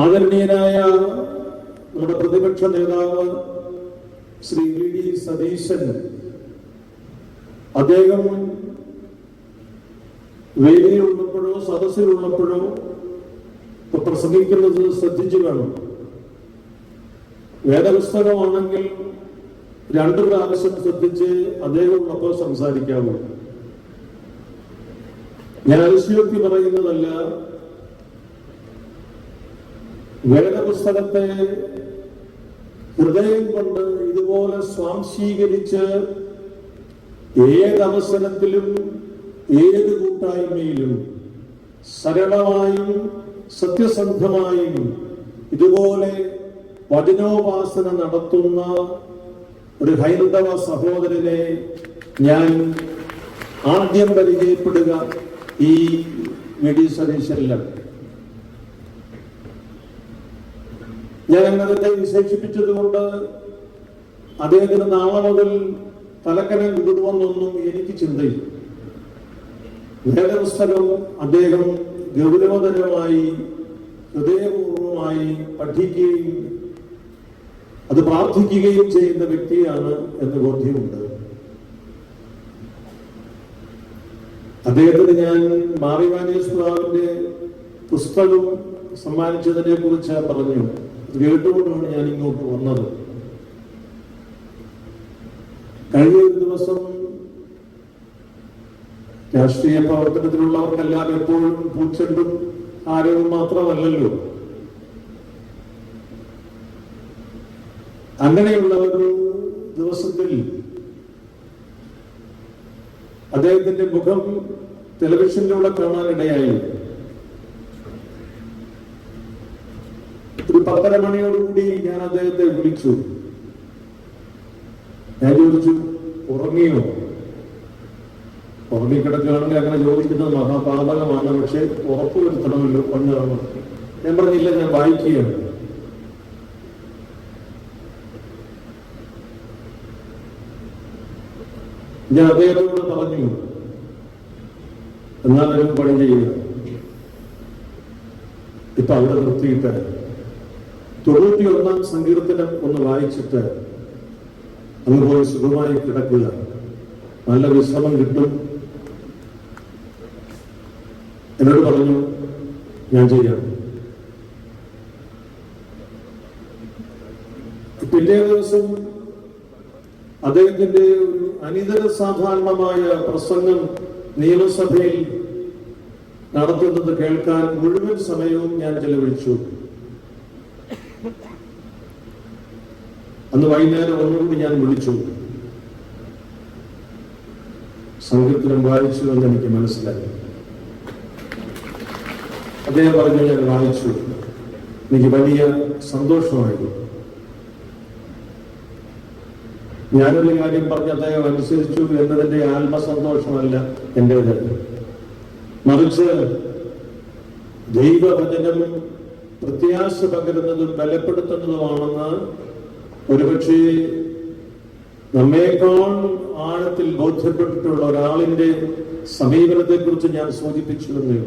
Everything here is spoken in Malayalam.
ആദരണീയനായ നമ്മുടെ പ്രതിപക്ഷ നേതാവ് ശ്രീ വി ഡി സതീശൻ. അദ്ദേഹം വേദിയിലുള്ളപ്പോഴോ സദസ്സിലുള്ളപ്പോഴോ ഇപ്പൊ പ്രസംഗിക്കുന്നത് ശ്രദ്ധിച്ചു വേണം വേദപുസ്തകമാണെങ്കിൽ രണ്ടു പ്രാവശ്യം ശ്രദ്ധിച്ച് അദ്ദേഹം ഉള്ളപ്പോൾ സംസാരിക്കാവൂ ഞാൻ അതിശയോക്തി പറയുന്നതല്ല. വേദപുസ്തകത്തെ ഹൃദയം കൊണ്ട് ഇതുപോലെ സ്വാംശീകരിച്ച് ഏതവസരത്തിലും ഏത് കൂട്ടായ്മയിലും സരളമായും സത്യസന്ധമായും ഇതുപോലെ വചനോപാസന നടത്തുന്ന ഒരു ഹൈന്ദവ സഹോദരനെ ഞാൻ ആദ്യം പരിചയപ്പെടുക ഈ വി ഞാൻ അദ്ദേഹത്തെ വിശേഷിപ്പിച്ചതുകൊണ്ട് അദ്ദേഹത്തിന് നാളെ മുതൽ തലക്കനം വിടുവെന്നൊന്നും എനിക്ക് ചിന്തയില്ല. വേദപുസ്തകം അദ്ദേഹം ഗൗരവതരമായി ഹൃദയപൂർവമായി പഠിക്കുകയും അത് പ്രാർത്ഥിക്കുകയും ചെയ്യുന്ന വ്യക്തിയാണ് എന്ന് ബോധ്യമുണ്ട്. അദ്ദേഹത്തിന് ഞാൻ മാറിവാനീസ്വറാവിന്റെ പുസ്തകം സമ്മാനിച്ചതിനെ കുറിച്ച് പറഞ്ഞു. കേട്ടുകൊണ്ടാണ് ഞാൻ ഇങ്ങോട്ട് വന്നത്. കഴിഞ്ഞ ഒരു ദിവസം രാഷ്ട്രീയ പ്രവർത്തനത്തിലുള്ളവർക്കെല്ലാം എപ്പോഴും പൂച്ചെണ്ടും ആരവും മാത്രമല്ലല്ലോ. അങ്ങനെയുള്ള ഒരു ദിവസത്തിൽ അദ്ദേഹത്തിന്റെ മുഖം ടെലിവിഷനിലൂടെ കാണാനിടയായി. ഒരു പത്തര മണിയോടുകൂടി ഞാൻ അദ്ദേഹത്തെ വിളിച്ചു. ഞാൻ ചോദിച്ചു ഉറങ്ങിയോ? ഉറങ്ങിക്കിടക്കുകയാണെങ്കിൽ അങ്ങനെ ചോദിക്കുന്നത് മഹാപാതകമാണ് പക്ഷെ ഉറപ്പുവരുത്തണമല്ലോ കൊണ്ടാണ് ഞാൻ പറഞ്ഞില്ല ഞാൻ വായിക്കുകയാണ്. ഞാൻ അദ്ദേഹത്തോട് പറഞ്ഞു എന്നാൽ പണി ചെയ്യുക. ഇപ്പൊ അവിടെ നിർത്തിയിട്ട് തൊണ്ണൂറ്റി ഒന്നാം സങ്കീർത്തനം ഒന്ന് വായിച്ചിട്ട് അതുപോലെ സുഖമായി കിടക്കുക. നല്ല വിശ്രമം കിട്ടും. എന്നോട് പറഞ്ഞു ഞാൻ ചെയ്യാം. പിറ്റേ ദിവസം അദ്ദേഹത്തിന്റെ ഒരു അനിതര സാധാരണമായ പ്രസംഗം നിയമസഭയിൽ നടത്തുന്നത് കേൾക്കാൻ മുഴുവൻ സമയവും ഞാൻ ചെലവഴിച്ചു. അന്ന് വൈകുന്നേരം ഒന്നുകൂടി ഞാൻ വിളിച്ചു. സംഘത്തിനും വായിച്ചു എന്ന് എനിക്ക് മനസ്സിലായി. അദ്ദേഹം പറഞ്ഞു ഞാൻ വായിച്ചു. എനിക്ക് വലിയ സന്തോഷമായിരുന്നു. ഞാനൊരു കാര്യം പറഞ്ഞ അദ്ദേഹം അനുസരിച്ചു എന്നതിന്റെ ആത്മസന്തോഷമല്ല എന്റേത് മറിച്ച് ദൈവവചനം പ്രത്യാശ പകരുന്നതും ബലപ്പെടുത്തുന്നതുമാണെന്ന് ഒരുപക്ഷെ നമ്മേക്കാൾ ആഴത്തിൽ ബോധ്യപ്പെട്ടിട്ടുള്ള ഒരാളിന്റെ സമീപനത്തെ കുറിച്ച് ഞാൻ സൂചിപ്പിച്ചു ഉള്ളൂ.